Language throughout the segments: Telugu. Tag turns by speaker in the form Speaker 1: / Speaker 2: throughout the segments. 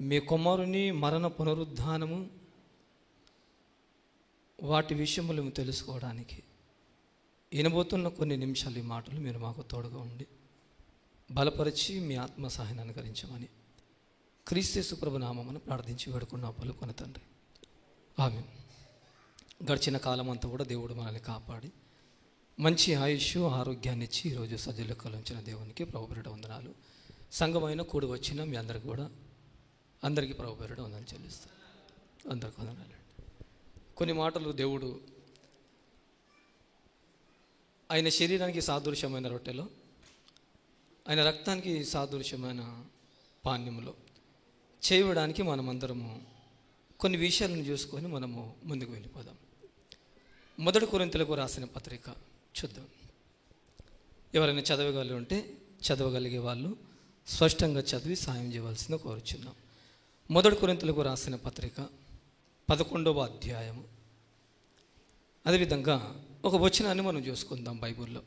Speaker 1: మీ కుమారుని మరణ పునరుద్ధానము వాటి విషయములు తెలుసుకోవడానికి. వినబోతున్న కొన్ని నిమిషాలు ఈ మాటలు మీరు మాకు తోడుగా ఉండి బలపరిచి మీ ఆత్మ సహాయాన్ని అనుకరించమని క్రీస్తు ప్రభు నామమును ప్రార్థించి వేడుకున్న అప్పులు కొన తండ్రి. ఆమె గడిచిన కాలం అంతా కూడా దేవుడు మనల్ని కాపాడి మంచి ఆయుష్ ఆరోగ్యాన్ని ఇచ్చి ఈరోజు సజ్జలు కలుంచిన దేవునికి ప్రభుపేరట వందనాలు. సంఘమైన కూడి వచ్చిన మీ అందరికి కూడా అందరికీ ప్రభు పేరుడు వందలు చెల్లిస్తాను. అందరికి వందనాలు. కొన్ని మాటలు దేవుడు ఆయన శరీరానికి సాదృశ్యమైన రొట్టెలో ఆయన రక్తానికి సాదృశ్యమైన పాణ్యములో చేయడానికి మనమందరము కొన్ని విషయాలను చూసుకొని మనము ముందుకు వెళ్ళిపోదాం. మొదటి కొరింతలకు రాసిన పత్రిక చూద్దాం. ఎవరైనా చదవగలిగి ఉంటే చదవగలిగే వాళ్ళు స్పష్టంగా చదివి సాయం చేయవలసిందో కోరుచున్నాం. మొదటి కొరింతలకు రాసిన పత్రిక పదకొండవ అధ్యాయము. అదేవిధంగా ఒక వచనాన్ని మనం చూసుకుందాం బైబిల్లో.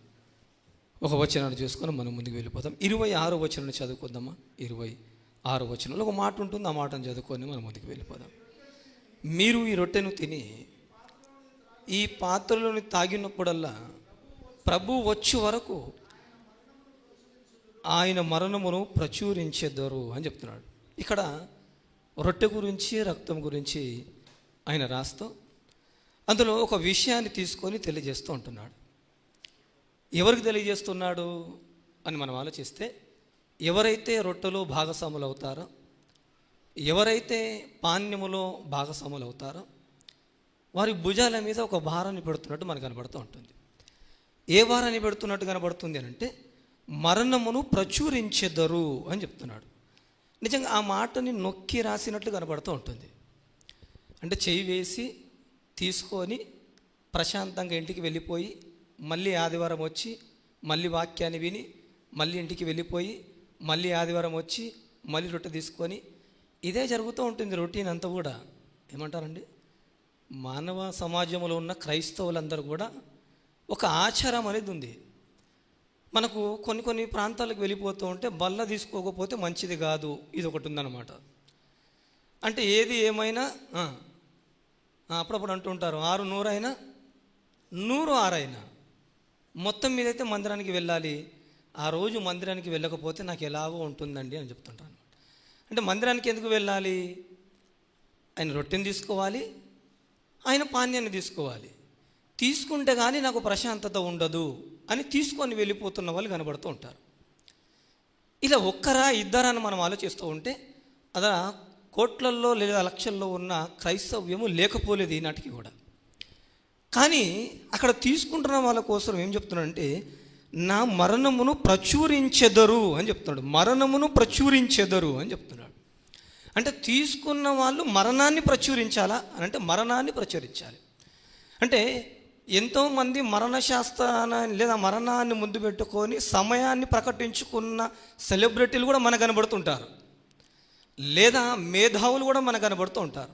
Speaker 1: ఒక వచనాన్ని చూసుకొని మనం ముందుకు వెళ్ళిపోతాం ఇరవై ఆరో వచనాన్ని చదువుకుందామా? ఇరవై ఆరో వచనంలో. ఒక మాట ఉంటుంది ఆ మాటను చదువుకొని మనం ముందుకు వెళ్ళిపోదాం. మీరు ఈ రొట్టెను తిని ఈ పాత్రలోని తాగినప్పుడల్లా ప్రభు వచ్చే వరకు ఆయన మరణమును ప్రచురించెదరు అని చెప్తున్నాడు. ఇక్కడ రొట్టె గురించి రక్తం గురించి ఆయన రాస్తూ అందులో ఒక విషయాన్ని తీసుకొని తెలియజేస్తూ ఉంటున్నాడు. ఎవరికి తెలియజేస్తున్నాడు అని మనం ఆలోచిస్తే ఎవరైతే రొట్టెలో భాగస్వాములు అవుతారో ఎవరైతే పాన్యములో భాగస్వాములు అవుతారో వారి భుజాల మీద ఒక భారాన్ని పెడుతున్నట్టు మనకు కనబడుతూ ఉంటుంది. ఏ భారాన్ని పెడుతున్నట్టు కనబడుతుంది అని అంటే మరణమును ప్రచురించెదరు అని చెప్తున్నాడు. నిజంగా ఆ మాటని నొక్కి రాసినట్లు కనబడుతూ ఉంటుంది. అంటే చేయి వేసి తీసుకొని ప్రశాంతంగా ఇంటికి వెళ్ళిపోయి మళ్ళీ ఆదివారం వచ్చి మళ్ళీ వాక్యాన్ని విని మళ్ళీ ఇంటికి వెళ్ళిపోయి మళ్ళీ ఆదివారం వచ్చి మళ్ళీ రొట్టె తీసుకొని ఇదే జరుగుతూ ఉంటుంది రొటీన్ అంతా కూడా. ఏమంటారండి? మానవ సమాజంలో ఉన్న క్రైస్తవులందరూ కూడా ఒక ఆచారం అనేది ఉంది. మనకు కొన్ని కొన్ని ప్రాంతాలకు వెళ్ళిపోతూ ఉంటే బల్ల తీసుకోకపోతే మంచిది కాదు. ఇది ఒకటి ఉందన్నమాట. అంటే ఏది ఏమైనా అప్పుడప్పుడు అంటూ అప్పుడప్పుడు అంటుంటారు ఆరు నూరైనా నూరు ఆరైనా. మొత్తం మీదైతే మందిరానికి వెళ్ళాలి. ఆ రోజు మందిరానికి వెళ్ళకపోతే నాకు ఎలాగో ఉంటుందండి అని చెప్తుంటాను అంటే మందిరానికి ఎందుకు వెళ్ళాలి? ఆయన రొట్టెని తీసుకోవాలి ఆయన పానీయాన్ని తీసుకోవాలి. తీసుకుంటే కానీ నాకు ప్రశాంతత ఉండదు. అని తీసుకొని వెళ్ళిపోతున్న వాళ్ళు కనబడుతూ ఉంటారు. ఇలా ఒక్కరా ఇద్దరా అని మనం ఆలోచిస్తూ ఉంటే అదా కోట్లల్లో లేదా లక్షల్లో ఉన్న క్రైస్తవ్యము లేకపోలేదు ఈనాటికి కూడా. కానీ అక్కడ తీసుకుంటున్న వాళ్ళ కోసం ఏం చెప్తున్నాడంటే నా మరణమును ప్రచురించెదరు అని చెప్తున్నాడు. మరణమును ప్రచురించెదరు అని చెప్తున్నాడు. అంటే తీసుకున్న వాళ్ళు మరణాన్ని ప్రచురించాలా అని అంటే మరణాన్ని ప్రచురించాలి. అంటే ఎంతోమంది మరణ శాస్త్రాన్ని లేదా మరణాన్ని ముందు పెట్టుకొని సమయాన్ని ప్రకటించుకున్న సెలబ్రిటీలు కూడా మనకు కనబడుతుంటారు. లేదా మేధావులు కూడా మనకు కనబడుతూ ఉంటారు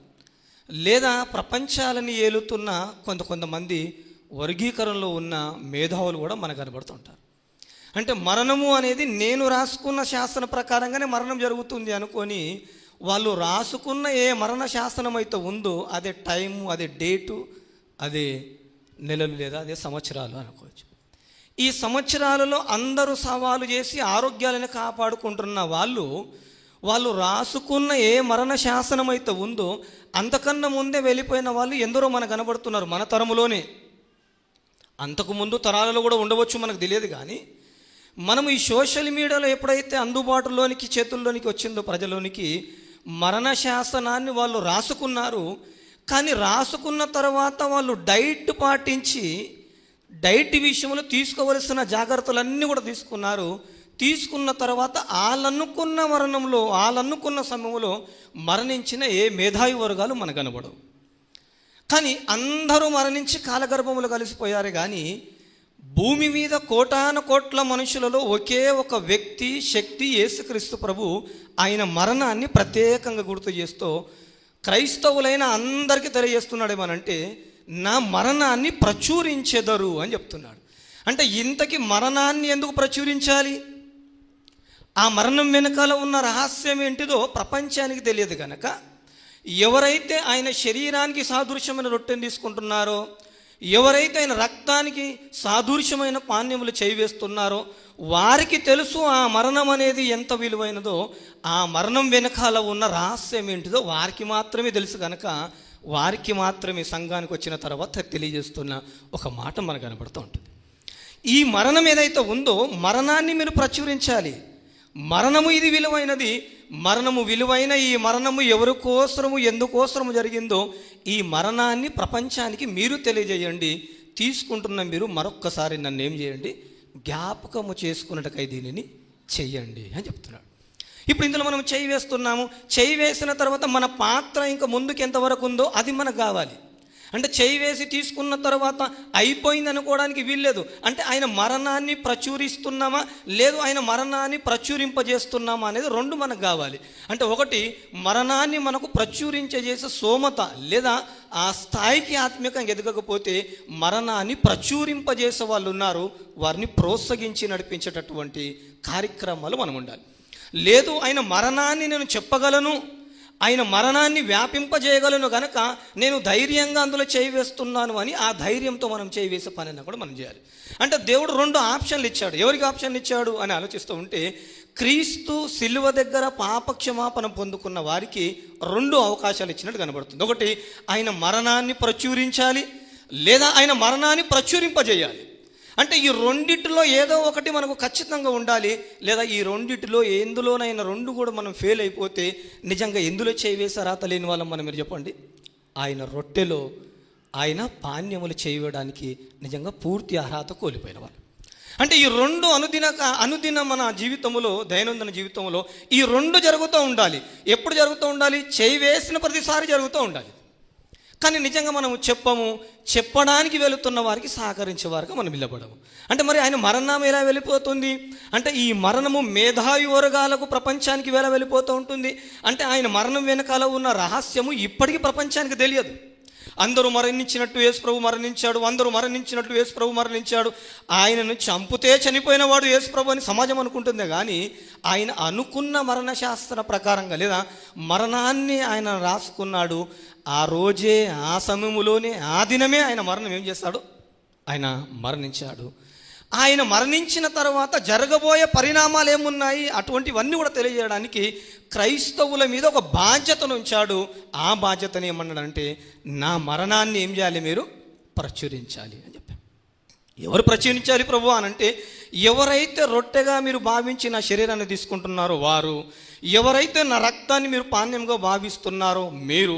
Speaker 1: లేదా ప్రపంచాలని ఏలుతున్న కొంత కొంతమంది వర్గీకరణలో ఉన్న మేధావులు కూడా మనకు కనబడుతుంటారు. అంటే మరణము అనేది నేను రాసుకున్న శాస్త్రం ప్రకారంగానే మరణం జరుగుతుంది అనుకొని వాళ్ళు రాసుకున్న ఏ మరణ శాసనం అయితే ఉందో అదే టైము అదే డేటు అదే నెలలు లేదా అదే సంవత్సరాలు అనుకోవచ్చు. ఈ సంవత్సరాలలో అందరూ సవాలు చేసి ఆరోగ్యాలను కాపాడుకుంటున్న వాళ్ళు వాళ్ళు రాసుకున్న ఏ మరణ శాసనం అయితే ఉందో అంతకన్నా ముందే వెళ్ళిపోయిన వాళ్ళు ఎందరో మనకు కనబడుతున్నారు మన తరములోనే. అంతకుముందు తరాలలో కూడా ఉండవచ్చు మనకు తెలియదు కానీ మనం ఈ సోషల్ మీడియాలో ఎప్పుడైతే అందుబాటులోనికి చేతుల్లోనికి వచ్చిందో ప్రజలోనికి మరణ శాసనాన్ని వాళ్ళు రాసుకున్నారు కానీ రాసుకున్న తర్వాత వాళ్ళు డైట్ పాటించి డైట్ విషయంలో తీసుకోవలసిన జాగ్రత్తలన్నీ కూడా తీసుకున్నారు. తీసుకున్న తర్వాత వాళ్ళనుకున్న మరణంలో వాళ్ళనుకున్న సమయంలో మరణించిన ఏ మేధావి వర్గాలు మనకు కనబడవు. కానీ అందరూ మరణించి కాలగర్భములు కలిసిపోయారు కానీ భూమి మీద కోటాన కోట్ల మనుషులలో ఒకే ఒక వ్యక్తి శక్తి యేసుక్రీస్తు ప్రభు ఆయన మరణాన్ని ప్రత్యేకంగా గుర్తు చేస్తూ క్రైస్తవులైన అందరికీ తెలియజేస్తున్నాడు ఏమనంటే నా మరణాన్ని ప్రచురించెదరు అని చెప్తున్నాడు. అంటే ఇంతకి మరణాన్ని ఎందుకు ప్రచురించాలి? ఆ మరణం వెనకాల ఉన్న రహస్యం ఏంటిదో ప్రపంచానికి తెలియదు కనుక ఎవరైతే ఆయన శరీరానికి సాదృశ్యమైన రొట్టెను తీసుకుంటున్నారో ఎవరైతే ఆయన రక్తానికి సాదృశ్యమైన పానీయములు చేయివేస్తున్నారో వారికి తెలుసు ఆ మరణం అనేది ఎంత విలువైనదో ఆ మరణం వెనకాల ఉన్న రహస్యం ఏంటిదో వారికి మాత్రమే తెలుసు కనుక వారికి మాత్రమే సంఘానికి వచ్చిన తర్వాత తెలియజేస్తున్న ఒక మాట మనకు కనబడుతూ ఉంటుంది. ఈ మరణం ఏదైతే ఉందో మరణాన్ని మీరు ప్రచురించాలి. మరణము ఇది విలువైనది. మరణము విలువైన ఈ మరణము ఎవరి కోసరము ఎందుకోసరము జరిగిందో ఈ మరణాన్ని ప్రపంచానికి మీరు తెలియజేయండి. తీసుకుంటున్న మీరు మరొక్కసారి నన్ను ఏం చేయండి? జ్ఞాపకము చేసుకున్నట్టుకై దీనిని చెయ్యండి అని చెప్తున్నాడు. ఇప్పుడు ఇందులో మనం చేయి వేస్తున్నాము. చేయి వేసిన తర్వాత మన పాత్ర ఇంకా ముందుకు ఎంతవరకు ఉందో అది మనకు కావాలి. అంటే చేయి వేసి తీసుకున్న తర్వాత అయిపోయింది అనుకోవడానికి వీల్లేదు. అంటే ఆయన మరణాన్ని ప్రచురిస్తున్నామా? లేదు ఆయన మరణాన్ని ప్రచురింపజేస్తున్నామా అనేది రెండు మనకు కావాలి. అంటే ఒకటి మరణాన్ని మనకు ప్రచురించజేసే సోమత లేదా ఆ స్థాయికి ఆత్మీయంగా ఎదగకపోతే మరణాన్ని ప్రచురింపజేసే వాళ్ళు ఉన్నారు. వారిని ప్రోత్సహించి నడిపించేటటువంటి కార్యక్రమాలు మనం ఉండాలి. లేదు ఆయన మరణాన్ని నేను చెప్పగలను ఆయన మరణాన్ని వ్యాపింపజేయగలను గనక నేను ధైర్యంగా అందులో చేయి వేస్తున్నాను అని ఆ ధైర్యంతో మనం చేయి వేసే అయినా కూడా మనం చేయాలి. అంటే దేవుడు రెండు ఆప్షన్లు ఇచ్చాడు. ఎవరికి ఆప్షన్లు ఇచ్చాడు అని ఆలోచిస్తూ ఉంటే క్రీస్తు సిలువ దగ్గర పాపక్షమాపణ పొందుకున్న వారికి రెండు అవకాశాలు ఇచ్చినట్టు కనబడుతుంది. ఒకటి ఆయన మరణాన్ని ప్రచురించాలి లేదా ఆయన మరణాన్ని ప్రచురింపజేయాలి. అంటే ఈ రెండిటిలో ఏదో ఒకటి మనకు ఖచ్చితంగా ఉండాలి. లేదా ఈ రెండిటిలో ఎందులోనైనా రెండు కూడా మనం ఫెయిల్ అయిపోతే నిజంగా ఎందులో చేయి వేసారా తెలియని వాళ్ళం మనం మీరు చెప్పండి? ఆయన రొట్టెలో ఆయన పాన్యములు చేయడానికి నిజంగా పూర్తి అర్హత కోల్పోయిన వాళ్ళు. అంటే ఈ రెండు అనుదిన అనుదిన మన జీవితంలో దైనందిన జీవితంలో ఈ రెండు జరుగుతూ ఉండాలి. ఎప్పుడు జరుగుతూ ఉండాలి? చేయి వేసిన ప్రతిసారి జరుగుతూ ఉండాలి. కానీ నిజంగా మనం చెప్పము. చెప్పడానికి వెళుతున్న వారికి సహకరించే వారికి మనం నిలబడము. అంటే మరి ఆయన మరణం ఎలా వెళ్ళిపోతుంది? అంటే ఈ మరణము మేధావి వర్గాలకు ప్రపంచానికి ఎలా వెళ్ళిపోతూ ఉంటుంది? అంటే ఆయన మరణం వెనకాల ఉన్న రహస్యము ఇప్పటికీ ప్రపంచానికి తెలియదు. అందరూ మరణించినట్టు యేసుప్రభు మరణించాడు అందరూ మరణించినట్టు యేసుప్రభు మరణించాడు. ఆయనను చంపితే చనిపోయిన వాడు యేసుప్రభు అని సమాజం అనుకుంటుంది కానీ ఆయన అనుకున్న మరణశాస్త్ర ప్రకారంగా లేదా మరణాన్ని ఆయన రాసుకున్నాడు. ఆ రోజే ఆ సమయంలోనే ఆ దినమే ఆయన మరణం ఏం చేస్తాడు? ఆయన మరణించాడు. ఆయన మరణించిన తర్వాత జరగబోయే పరిణామాలు ఏమున్నాయి? అటువంటివన్నీ కూడా తెలియజేయడానికి క్రైస్తవుల మీద ఒక బాధ్యతను ఉంచాడు. ఆ బాధ్యతను ఏమన్నాడంటే నా మరణాన్ని ఏం చేయాలి మీరు? ప్రచురించాలి అని చెప్పారు ఎవరు ప్రచురించాలి ప్రభు అనంటే ఎవరైతే రొట్టెగా మీరు భావించి నా శరీరాన్ని తీసుకుంటున్నారో వారు ఎవరైతే నా రక్తాన్ని మీరు పానీయంగా భావిస్తున్నారో మీరు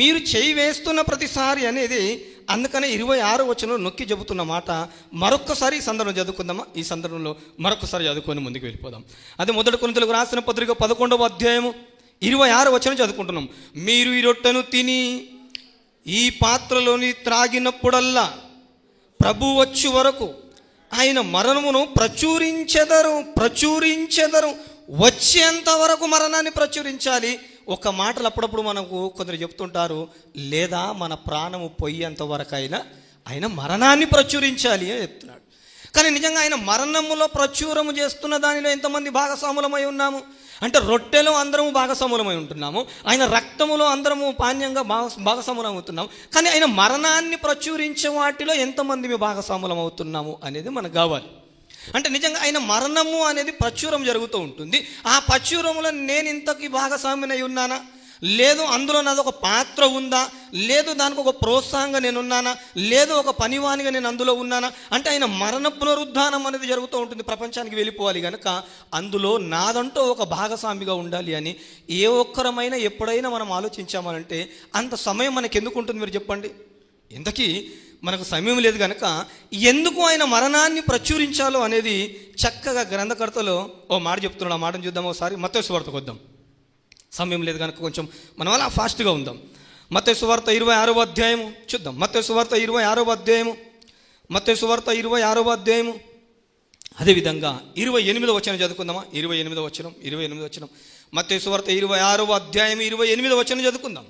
Speaker 1: మీరు చేయి వేస్తున్న ప్రతిసారి అనేది అందుకనే ఇరవై ఆరు వచ్చిన నొక్కి చెబుతున్న మాట మరొక్కసారి ఈ సందర్భం చదువుకుందామా? ఈ సందర్భంలో మరొకసారి చదువుకొని ముందుకు వెళ్ళిపోదాం. అదే మొదటి కొనుతులకు రాసిన పత్రిక పదకొండవ అధ్యాయము ఇరవై ఆరు వచ్చిన చదువుకుంటున్నాం. మీరు ఈ రొట్టెను తిని ఈ పాత్రలోని త్రాగినప్పుడల్లా ప్రభు వచ్చి వరకు ఆయన మరణమును ప్రచురించెదరు ప్రచురించెదరు. వచ్చేంత వరకు మరణాన్ని ప్రచురించాలి. ఒక మాటలు అప్పుడప్పుడు మనకు కొందరు చెప్తుంటారు లేదా మన ప్రాణము పొయ్యేంత వరకు అయినా ఆయన మరణాన్ని ప్రచురించాలి అని చెప్తున్నాడు. కానీ నిజంగా ఆయన మరణములో ప్రచురము చేస్తున్న దానిలో ఎంతమంది భాగస్వాములమై ఉన్నాము? అంటే రొట్టెలో అందరము భాగస్వాములమై ఉంటున్నాము ఆయన రక్తములో అందరము పాన్యంగా భాగ భాగస్వాములం అవుతున్నాము కానీ ఆయన మరణాన్ని ప్రచురించే వాటిలో ఎంతమంది భాగస్వాములం అవుతున్నాము అనేది మనకు కావాలి. అంటే నిజంగా ఆయన మరణము అనేది ప్రచురం జరుగుతూ ఉంటుంది. ఆ ప్రచురంలో నేను ఇంతకి అయి ఉన్నానా? లేదు అందులో నాది ఒక పాత్ర ఉందా? లేదు దానికి ఒక ప్రోత్సాహంగా నేను ఉన్నానా? లేదు ఒక పనివానిగా నేను అందులో ఉన్నానా? అంటే ఆయన మరణ పునరుద్ధానం అనేది జరుగుతూ ఉంటుంది ప్రపంచానికి వెళ్ళిపోవాలి కనుక అందులో నాదంటూ ఒక భాగస్వామిగా ఉండాలి అని ఏ ఒక్కరమైనా ఎప్పుడైనా మనం ఆలోచించామనంటే అంత సమయం మనకి ఎందుకు ఉంటుంది మీరు చెప్పండి? ఇంతకీ మనకు సమయం లేదు కనుక ఎందుకు ఆయన మరణాన్ని ప్రచురించాలో అనేది చక్కగా గ్రంథకర్తలో ఓ మాట చెప్తున్నాడు. ఆ మాటను చూద్దాం ఒకసారి. మత్స్య సువార్తకు వద్దాం. సమయం లేదు కనుక కొంచెం మనం అలా ఫాస్ట్గా ఉందాం. మత్స్య సువార్త ఇరవై ఆరవ అధ్యాయము చూద్దాం. మత్స్య సువార్త ఇరవై ఆరవ అధ్యాయము. మత్స్య సువార్త ఇరవై ఆరవ అధ్యాయము. అదేవిధంగా ఇరవై ఎనిమిదో వచ్చిన చదువుకుందామా? ఇరవై ఎనిమిదో వచ్చిన ఇరవై ఎనిమిదో వచ్చిన మత్స్య సువార్త ఇరవై ఆరవ అధ్యాయం ఇరవై ఎనిమిదో వచ్చిన చదువుకుందాం.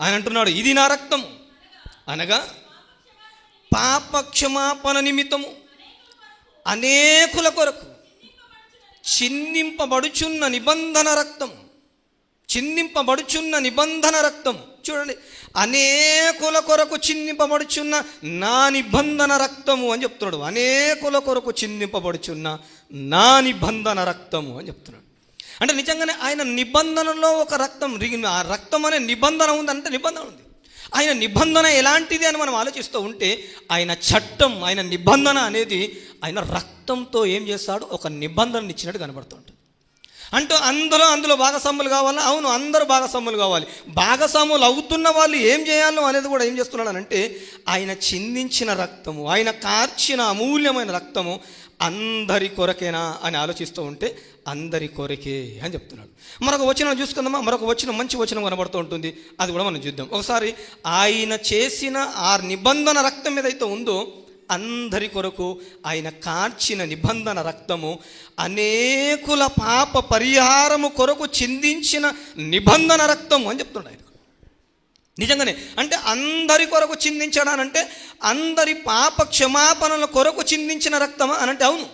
Speaker 1: ఆయన అంటున్నాడు ఇది నా రక్తము. అనగా పాప క్షమాపణ నిమిత్తము అనేకుల కొరకు చిందింపబడుచున్న నిబంధన రక్తము చిందింపబడుచున్న నిబంధన రక్తము చూడండి అనేకుల కొరకు చిందింపబడుచున్న నా నిబంధన రక్తము అని చెప్తున్నాడు. అనేకుల కొరకు చిందింపబడుచున్న నా నిబంధన రక్తము అని చెప్తున్నాడు. అంటే నిజంగానే ఆయన నిబంధనలో ఒక రక్తం ఆ రక్తం అనే నిబంధన ఉంది అంటే నిబంధన ఉంది. ఆయన నిబంధన ఎలాంటిది అని మనం ఆలోచిస్తూ ఉంటే ఆయన చట్టం ఆయన నిబంధన అనేది ఆయన రక్తంతో ఏం చేస్తాడు? ఒక నిబంధన ఇచ్చినట్టు కనబడుతుంటుంది అంటూ అందరూ అందులో భాగస్వాములు కావాలా? అవును అందరూ భాగస్వాములు కావాలి. భాగస్వాములు అవుతున్న వాళ్ళు ఏం చేయాలో అనేది కూడా ఏం చేస్తున్నానంటే ఆయన చిందించిన రక్తము ఆయన కార్చిన అమూల్యమైన రక్తము అందరి కొరకేనా అని ఆలోచిస్తూ ఉంటే అందరి కొరకే అని చెప్తున్నాడు. మరొక వచనం చూసుకుందామా? మరొక వచనం మంచి వచనం కనబడుతూ ఉంటుంది. అది కూడా మనం చూద్దాం. ఒకసారి ఆయన చేసిన ఆ నిబంధన రక్తం ఏదైతే ఉందో అందరి కొరకు ఆయన కార్చిన నిబంధన రక్తము అనేకుల పాప పరిహారము కొరకు చిందించిన నిబంధన రక్తము అని చెప్తున్నాడు ఆయన. నిజంగానే అంటే అందరి కొరకు చిందించడానంటే అందరి పాప క్షమాపణల కొరకు చిందించిన రక్తమా అని అంటే అవును.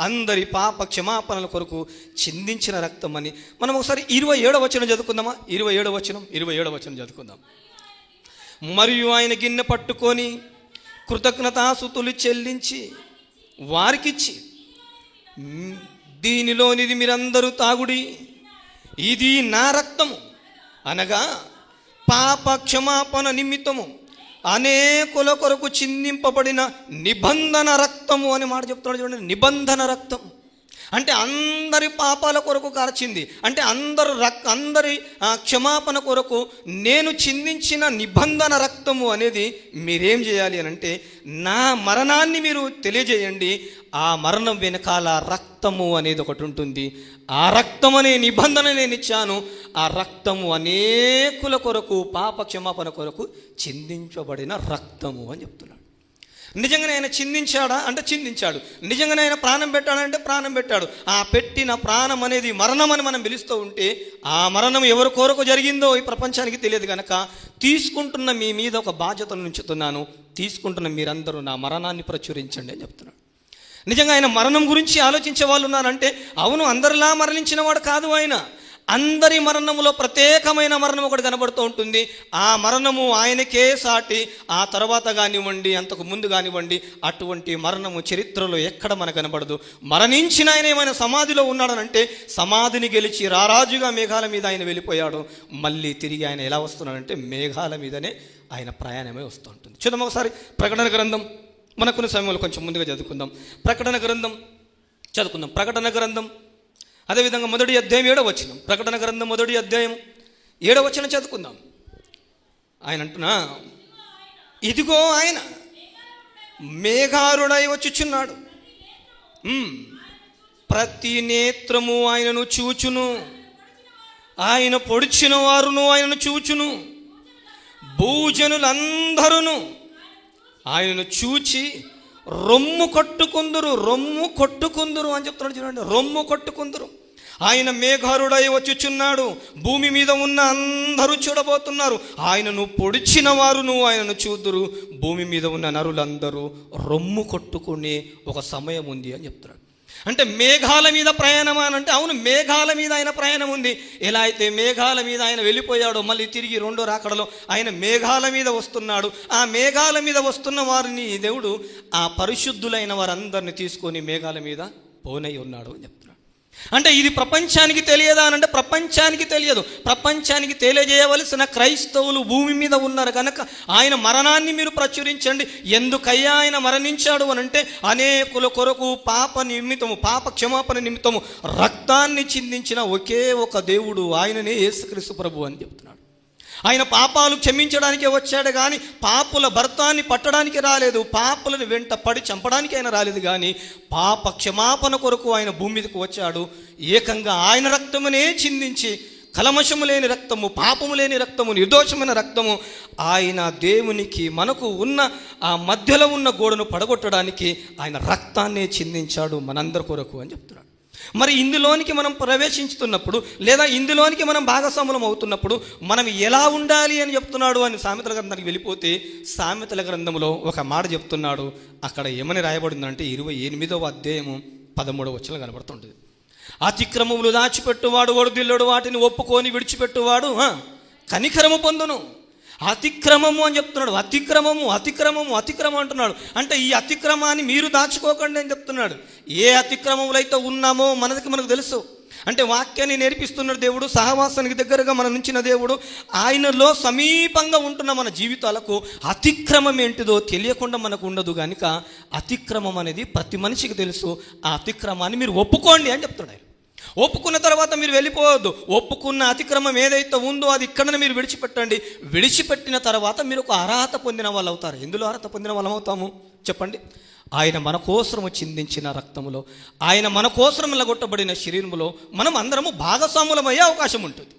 Speaker 1: అందరి పాప క్షమాపణల కొరకు చిందించిన రక్తం అని మనం ఒకసారి ఇరవై ఏడవ వచనం చదువుకుందామా? ఇరవై ఏడవ వచనం ఇరవై ఏడవ వచనం చదువుకుందాం. మరియు ఆయన గిన్నె పట్టుకొని కృతజ్ఞతాసుతులు చెల్లించి వారికిచ్చి దీనిలోనిది మీరందరూ తాగుడి. ఇది నా రక్తము. అనగా పాప క్షమాపణ నిమిత్తము. అనేకుల కొరకు చిందింపబడిన నిబంధన రక్తము అని మాట చెప్తున్నాడు చూడండి. నిబంధన రక్తం అంటే అందరి పాపాల కొరకు కార్చింది అంటే అందరు రక్ అందరి ఆ, క్షమాపణ కొరకు నేను చిందించిన నిబంధన రక్తము అనేది మీరేం చేయాలి అని అంటే నా మరణాన్ని మీరు తెలియజేయండి. ఆ మరణం వెనకాల రక్తము అనేది ఒకటి ఉంటుంది. ఆ రక్తం అనే నిబంధన నేను ఇచ్చాను. ఆ రక్తము అనేకుల కొరకు పాప క్షమాపణ కొరకు చిందించబడిన రక్తము అని చెప్తున్నాడు. నిజంగానే ఆయన చిందించాడా? అంటే చిందించాడు. నిజంగానే ఆయన ప్రాణం పెట్టాడంటే ప్రాణం పెట్టాడు. ఆ పెట్టిన ప్రాణం అనేది మరణం అని మనం పిలుస్తూ ఉంటే ఆ మరణం ఎవరి కోరకు జరిగిందో ఈ ప్రపంచానికి తెలియదు కనుక తీసుకుంటున్న మీ మీద ఒక బాధ్యతను ఉంచుతున్నాను. తీసుకుంటున్న మీరందరూ నా మరణాన్ని ప్రచురించండి అని చెప్తున్నాడు. నిజంగా ఆయన మరణం గురించి ఆలోచించే వాళ్ళు ఉన్నారంటే అవును అందరిలా మరణించిన వాడు కాదు ఆయన. అందరి మరణములో ప్రత్యేకమైన మరణం ఒకటి కనబడుతూ ఉంటుంది. ఆ మరణము ఆయనకే సాటి ఆ తర్వాత కానివ్వండి అంతకు ముందు కానివ్వండి అటువంటి మరణము చరిత్రలో ఎక్కడ మనకు కనబడదు. మరణించిన ఆయన ఏమైనా సమాధిలో ఉన్నాడనంటే సమాధిని గెలిచి రారాజుగా మేఘాల మీద ఆయన వెళ్ళిపోయాడు. మళ్ళీ తిరిగి ఆయన ఎలా వస్తున్నాడంటే మేఘాల మీదనే ఆయన ప్రయాణమే వస్తూ ఉంటుంది. చూద్దాం ఒకసారి ప్రకటన గ్రంథం. మనకున్న సమయంలో కొంచెం ముందుగా చదువుకుందాం. ప్రకటన గ్రంథం. చదువుకుందాం. ప్రకటన గ్రంథం. అదేవిధంగా మొదటి అధ్యాయం ఏడవ వచనం ప్రకటన గ్రంథం మొదటి అధ్యాయం ఏడవ వచనం చదువుకుందాం. ఆయన అంటున్నా ఇదిగో ఆయన మేఘారుడై వచ్చుచున్నాడు. ప్రతి నేత్రము ఆయనను చూచును. ఆయన పొడిచిన వారును ఆయనను చూచును. భూజనులందరూ ఆయనను చూచి రొమ్ము కొట్టుకుందురు రొమ్ము కొట్టుకుందురు అని చెప్తున్నాడు చూడండి. రొమ్ము కొట్టుకుందురు. ఆయన మేఘారుడై వచ్చుచున్నాడు. భూమి మీద ఉన్న అందరూ చూడబోతున్నారు. ఆయనను పొడిచిన వారు నువ్వు ఆయనను చూదురు. భూమి మీద ఉన్న నరులందరూ రొమ్ము కొట్టుకునే ఒక సమయం ఉంది అని చెప్తున్నాడు. అంటే మేఘాల మీద ప్రయాణం అని అంటే అవును మేఘాల మీద ఆయన ప్రయాణం ఉంది. ఎలా అయితే మేఘాల మీద ఆయన వెళ్ళిపోయాడో మళ్ళీ తిరిగి రెండో రాకడలో ఆయన మేఘాల మీద వస్తున్నాడు. ఆ మేఘాల మీద వస్తున్న వారిని దేవుడు ఆ పరిశుద్ధులైన వారందరిని తీసుకొని మేఘాల మీద పోనై ఉన్నాడు అని చెప్తాడు. అంటే ఇది ప్రపంచానికి తెలియదా అని అంటే ప్రపంచానికి తెలియదు. ప్రపంచానికి తెలియజేయవలసిన క్రైస్తవులు భూమి మీద ఉన్నారు కనుక ఆయన మరణాన్ని మీరు ప్రచురించండి. ఎందుకయ్యా ఆయన మరణించాడు అని అంటే అనేకుల కొరకు పాప నిమిత్తము పాప క్షమాపణ నిమిత్తము రక్తాన్ని చిందించిన ఒకే ఒక దేవుడు ఆయననే యేసుక్రీస్తు ప్రభు అని చెప్తున్నాడు. ఆయన పాపాలు క్షమించడానికే వచ్చాడు కానీ పాపుల భర్తాన్ని పట్టడానికి రాలేదు. పాపులను వెంట పడి చంపడానికి ఆయన రాలేదు కానీ పాప క్షమాపణ కొరకు ఆయన భూమి మీదకు వచ్చాడు. ఏకంగా ఆయన రక్తమునే చిందించి కలమషము లేని రక్తము పాపము లేని రక్తము నిర్దోషమైన రక్తము ఆయన దేవునికి మనకు ఉన్న ఆ మధ్యలో ఉన్న గోడను పడగొట్టడానికి ఆయన రక్తాన్నే చిందించాడు మనందరి కొరకు అని చెప్తున్నాడు. మరి ఇందులోనికి మనం ప్రవేశించుతున్నప్పుడు లేదా ఇందులోనికి మనం భాగస్వాములం అవుతున్నప్పుడు మనం ఎలా ఉండాలి అని చెప్తున్నాడు అని సామెతల గ్రంథానికి వెళ్ళిపోతే సామెతల గ్రంథంలో ఒక మాట చెప్తున్నాడు. అక్కడ ఏమని రాయబడిందంటే ఇరవై ఎనిమిదవ అధ్యాయము పదమూడవ వచ్చిన కనబడుతుంటుంది. అతిక్రమములు దాచిపెట్టువాడు వడుదిల్లుడు వాటిని ఒప్పుకొని విడిచిపెట్టువాడు కనికరము పొందును. అతిక్రమము అని చెప్తున్నాడు. అతిక్రమము అతిక్రమము అతిక్రమం అంటున్నాడు. అంటే ఈ అతిక్రమాన్ని మీరు దాచుకోకండి అని చెప్తున్నాడు. ఏ అతిక్రమములైతే అయితే ఉన్నామో మనకి మనకు తెలుసు. అంటే వాక్యాన్ని నేర్పిస్తున్నాడు దేవుడు సహవాసానికి దగ్గరగా మనం నుంచిన దేవుడు. ఆయనలో సమీపంగా ఉంటున్న మన జీవితాలకు అతిక్రమం ఏంటిదో తెలియకుండా మనకు ఉండదు కనుక అతిక్రమం అనేది ప్రతి మనిషికి తెలుసు. ఆ అతిక్రమాన్ని మీరు ఒప్పుకోండి అని చెప్తున్నాడు ఒప్పుకున్న తర్వాత మీరు వెళ్ళిపోవద్దు. ఒప్పుకున్న అతిక్రమం ఏదైతే ఉందో అది ఇక్కడనే మీరు విడిచిపెట్టండి. విడిచిపెట్టిన తర్వాత మీరు ఒక అర్హత పొందిన వాళ్ళు అవుతారు. ఎందులో అర్హత పొందిన వాళ్ళం అవుతాము? చెప్పండి. ఆయన మన కోసము చిందించిన రక్తములో ఆయన మన కోసం కొట్టబడిన శరీరములో మనం అందరము భాగస్వాములమయ్యే అవకాశం ఉంటుంది.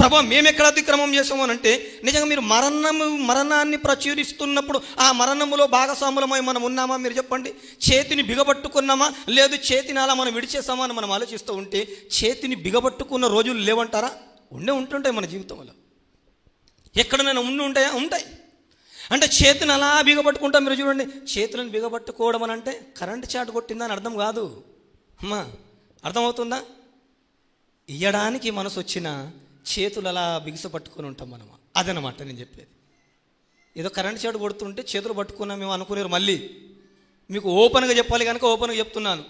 Speaker 1: ప్రభా మేము ఎక్కడ అతిక్రమం చేసాము అని అంటే నిజంగా మీరు మరణము మరణాన్ని ప్రచురిస్తున్నప్పుడు ఆ మరణములో భాగస్వాములమై మనం ఉన్నామా మీరు చెప్పండి? చేతిని బిగబట్టుకున్నామా? లేదు చేతిని అలా మనం విడిచేసామా అని మనం ఆలోచిస్తూ ఉంటే చేతిని బిగబట్టుకున్న రోజులు లేవంటారా? ఉండే ఉంటుంటాయి మన జీవితంలో. ఎక్కడనైనా ఉండి ఉంటాయా? ఉంటాయి. అంటే చేతిని అలా బిగబట్టుకుంటాం మీరు చూడండి. చేతులను బిగబట్టుకోవడం అని అంటే కరెంటు చాటు కొట్టిందా అని అర్థం కాదు. అమ్మా అర్థమవుతుందా? ఇయ్యడానికి మనసు వచ్చిన చేతులు అలా బిగుసు పట్టుకొని ఉంటాం మనం. అదనమాట నేను చెప్పేది. ఏదో కరెంట్ చాటు కొడుతుంటే చేతులు పట్టుకున్నాం మేము అనుకునేరు మళ్ళీ. మీకు ఓపెన్గా చెప్పాలి కనుక ఓపెన్గా చెప్తున్నాను.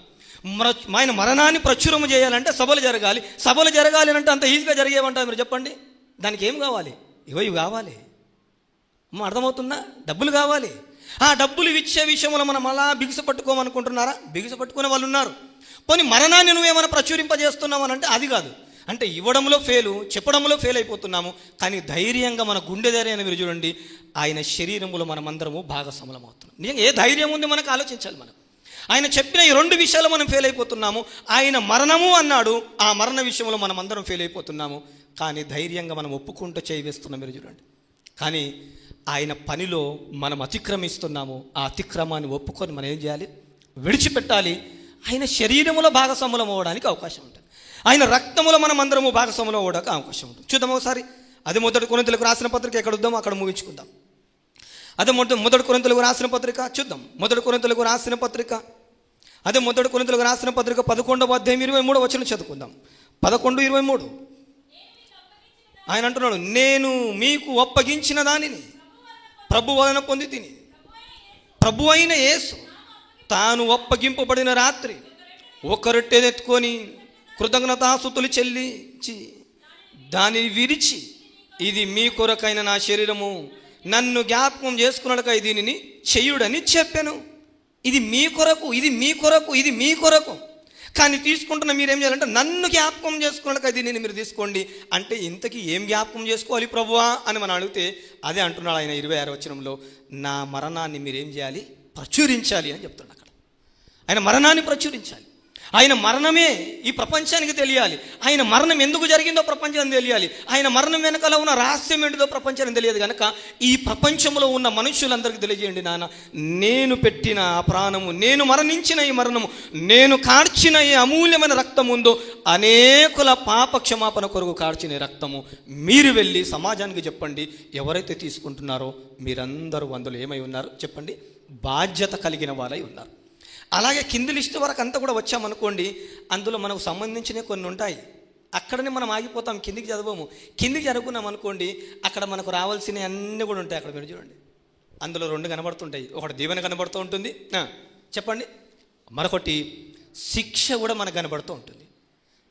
Speaker 1: మన ఆయన మరణాన్ని ప్రచురము చేయాలంటే సభలు జరగాలి. సభలు జరగాలి అంటే అంత ఈజీగా జరిగేవంటారు మీరు చెప్పండి. దానికి ఏం కావాలి? ఇవో ఇవి కావాలి. అమ్మ అర్థమవుతుందా? డబ్బులు కావాలి. ఆ డబ్బులు ఇచ్చే విషయంలో మనం అలా బిగుసు పట్టుకోమనుకుంటున్నారా? బిగుసు పట్టుకునే వాళ్ళు ఉన్నారు. పోనీ మరణాన్ని నువ్వేమైనా ప్రచురింపజేస్తున్నావు అని అంటే అది కాదు. అంటే ఇవ్వడంలో ఫెయిలు చెప్పడంలో ఫెయిల్ అయిపోతున్నాము. కానీ ధైర్యంగా మన గుండె ధైర్యాన్ని మీరు చూడండి ఆయన శరీరములో మనమందరము భాగస్వాములం అవుతున్నాం నిజంగా ఏ ధైర్యం ఉంది మనకు ఆలోచించాలి మనం. ఆయన చెప్పిన ఈ రెండు విషయాలు మనం ఫెయిల్ అయిపోతున్నాము. ఆయన మరణము అన్నాడు ఆ మరణ విషయంలో మనం అందరం ఫెయిల్ అయిపోతున్నాము. కానీ ధైర్యంగా మనం ఒప్పుకుంటూ చేయి వేస్తున్నాం మీరు చూడండి. కానీ ఆయన పనిలో మనం అతిక్రమిస్తున్నాము. ఆ అతిక్రమాన్ని ఒప్పుకొని మనం ఏం చేయాలి? విడిచిపెట్టాలి. ఆయన శరీరంలో భాగస్వాములం అవ్వడానికి అవకాశం ఉంటుంది. ఆయన రక్తములో మనం అందరము భాగస్వాములో ఓడక అవకాశం ఉంటుంది. చూద్దాం ఒకసారి. అది మొదటి కొరింతలకు రాసిన పత్రిక ఎక్కడ వద్దాం అక్కడ ముగించుకుందాం. అదే మొదటి మొదటి కొరింతలకు రాసిన పత్రిక చూద్దాం. మొదటి కొరింతలకు రాసిన పత్రిక. అదే మొదటి కొరింతలకు రాసిన పత్రిక పదకొండవ అధ్యాయం ఇరవై మూడు వచ్చిన చదువుకుందాం. పదకొండు ఇరవై మూడు. ఆయన అంటున్నాడు నేను మీకు ఒప్పగించిన దానిని ప్రభు వలన పొంది తిని ప్రభు అయిన యేసు తాను ఒప్పగింపబడిన రాత్రి ఒక రొట్టెనెత్తుకొని చెల్లించి దానిని విరిచి ఇది మీ కొరకైన నా శరీరము. నన్ను జ్ఞాపకం చేసుకున్నకై దీనిని చెయ్యుడని చెప్పాను. ఇది మీ కొరకు ఇది మీ కొరకు ఇది మీ కొరకు. కానీ తీసుకుంటున్న మీరు ఏం చేయాలంటే నన్ను జ్ఞాపకం చేసుకున్నకై దీనిని మీరు తీసుకోండి. అంటే ఇంతకీ ఏం జ్ఞాపకం చేసుకోవాలి ప్రభువా అని మనం అడిగితే అదే అంటున్నాడు ఆయన ఇరవై ఆరు వచనంలో నా మరణాన్ని మీరేం చేయాలి? ప్రచురించాలి అని చెప్తున్నాడు అక్కడ. ఆయన మరణాన్ని ప్రచురించాలి. ఆయన మరణమే ఈ ప్రపంచానికి తెలియాలి. ఆయన మరణం ఎందుకు జరిగిందో ప్రపంచానికి తెలియాలి. ఆయన మరణం వెనకాల ఉన్న రహస్యం ఏంటిదో ప్రపంచానికి తెలియదు కనుక ఈ ప్రపంచంలో ఉన్న మనుషులందరికీ తెలియజేయండి నాన్న. నేను పెట్టిన ఆ ప్రాణము నేను మరణించిన ఈ మరణము నేను కార్చిన ఈ అమూల్యమైన రక్తం ఉందో అనేకుల పాప క్షమాపణ కొరకు కార్చిన రక్తము. మీరు వెళ్ళి సమాజానికి చెప్పండి ఎవరైతే తీసుకుంటున్నారో మీరందరూ అందులో ఏమై ఉన్నారు? చెప్పండి. బాధ్యత కలిగిన వాళ్ళై ఉన్నారు. అలాగే కింది లిస్ట్ వరకు అంతా కూడా వచ్చామనుకోండి అందులో మనకు సంబంధించినవి కొన్ని ఉంటాయి. అక్కడనే మనం ఆగిపోతాం కిందికి చదవము. కిందికి చదువుకున్నాం అనుకోండి అక్కడ మనకు రావాల్సినవి అన్నీ కూడా ఉంటాయి అక్కడ మీరు చూడండి. అందులో రెండు కనబడుతుంటాయి. ఒకటి దీవెన కనబడుతూ ఉంటుంది. చెప్పండి. మరొకటి శిక్ష కూడా మనకు కనబడుతూ ఉంటుంది.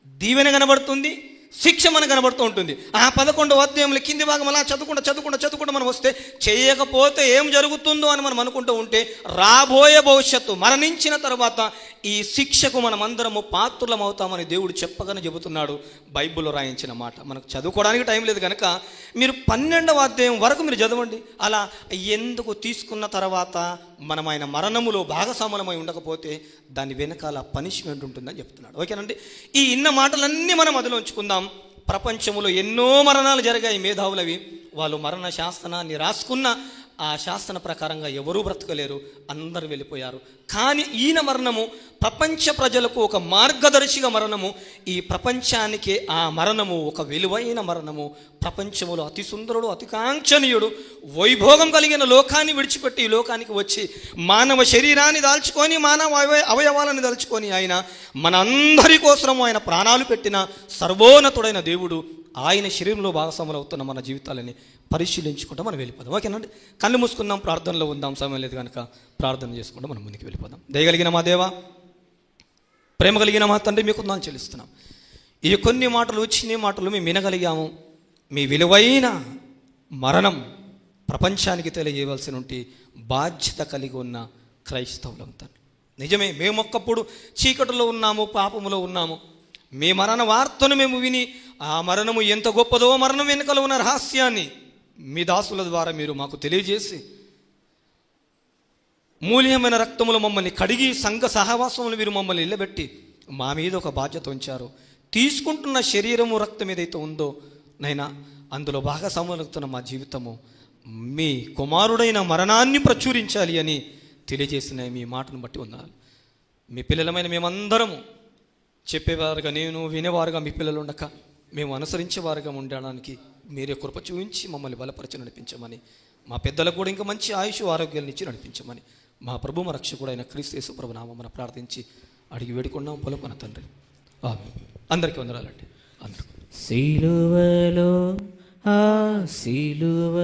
Speaker 1: దీవెన కనబడుతుంది శిక్ష మనకు కనబడుతూ ఉంటుంది. ఆ పదకొండవ అధ్యాయంలో కింది భాగం అలా చదువుకుంటా చదువుకుంటా చదువుకుంటా మనం వస్తే చేయకపోతే ఏం జరుగుతుందో అని మనం అనుకుంటూ ఉంటే రాబోయే భవిష్యత్తు మరణించిన తర్వాత ఈ శిక్షకు మనమందరము పాత్రలం అవుతామని దేవుడు చెప్పగానే చెబుతున్నాడు బైబిల్లో రాయించిన మాట. మనకు చదువుకోవడానికి టైం లేదు కనుక మీరు పన్నెండవ అధ్యాయం వరకు మీరు చదవండి. అలా ఎందుకు తీసుకున్న తర్వాత మనం ఆయన మరణములో భాగస్వామలమై ఉండకపోతే దాని వెనకాల పనిష్మెంట్ ఉంటుందని చెప్తున్నాడు. ఓకేనండి? ఈ ఇన్న మాటలన్నీ మనం అదిలో ఉంచుకుందాం. ప్రపంచంలో ఎన్నో మరణాలు జరిగాయి మేధావులవి. వాళ్ళు మరణ శాస్త్రాన్ని రాసుకున్న ఆ శాసన ప్రకారంగా ఎవరూ బ్రతకలేరు అందరూ వెళ్ళిపోయారు. కానీ ఈయన మరణము ప్రపంచ ప్రజలకు ఒక మార్గదర్శిగా మరణము. ఈ ప్రపంచానికి ఆ మరణము ఒక విలువైన మరణము. ప్రపంచములో అతి సుందరుడు అతి కాంక్షణీయుడు వైభోగం కలిగిన లోకాన్ని విడిచిపెట్టి ఈ లోకానికి వచ్చి మానవ శరీరాన్ని దాల్చుకొని మానవ అవయ- అవయవాలను దాల్చుకొని ఆయన మనందరి కోసం ఆయన ప్రాణాలు పెట్టిన సర్వోన్నతుడైన దేవుడు ఆయన శరీరంలో భాగస్వాములు అవుతున్న మన జీవితాలని పరిశీలించుకుంటూ మనం వెళ్ళిపోదాం. ఓకేనండి కళ్ళు మూసుకుందాం ప్రార్థనలో ఉందాం సమయం లేదు కనుక ప్రార్థన చేసుకుంటూ మనం ముందుకు వెళ్ళిపోదాం. దయగలిగిన మా దేవా ప్రేమ కలిగిన మా తండ్రి మీకు నాను చెల్లిస్తున్నాం. ఈ కొన్ని మాటలు చిన్ని మాటలు మేము వినగలిగాము. మీ విలువైన మరణం ప్రపంచానికి తెలియజేయవలసిన బాధ్యత కలిగి ఉన్న క్రైస్తవులం తండ్రి. నిజమే మేము ఒక్కప్పుడు చీకటిలో ఉన్నాము పాపములో ఉన్నాము. మీ మరణ వార్తను మేము విని ఆ మరణము ఎంత గొప్పదో మరణం వెనుకలో ఉన్న రహస్యాన్ని మీ దాసుల ద్వారా మీరు మాకు తెలియజేసి మూల్యమైన రక్తములు మమ్మల్ని కడిగి సంఘ సహవాసములు మీరు మమ్మల్ని నిలబెట్టి మా మీద ఒక బాధ్యత ఉంచారు. తీసుకుంటున్న శరీరము రక్తం ఏదైతే ఉందో నైనా అందులో బాగా సమలుగుతున్న మా జీవితము మీ కుమారుడైన మరణాన్ని ప్రచురించాలి అని తెలియజేసిన మీ మాటను బట్టి ఉన్నారు మీ పిల్లలమైన మేమందరము చెప్పేవారుగా నేను వినేవారుగా మీ పిల్లలు ఉండక. మేము అనుసరించే వారిగా ఉండడానికి మీరే కృప చూపించి మమ్మల్ని బలపరిచి నడిపించమని మా పెద్దలకు కూడా ఇంకా మంచి ఆయుష్ ఆరోగ్యాలను ఇచ్చి నడిపించమని మా ప్రభు మా రక్షకుడు అయిన క్రీస్తు యేసు ప్రభు ప్రార్థించి అడిగి వేడుకున్నాం పొలపన తండ్రి. అందరికీ వందరాలండి అందరు
Speaker 2: సిలువలో ఆ సిలువ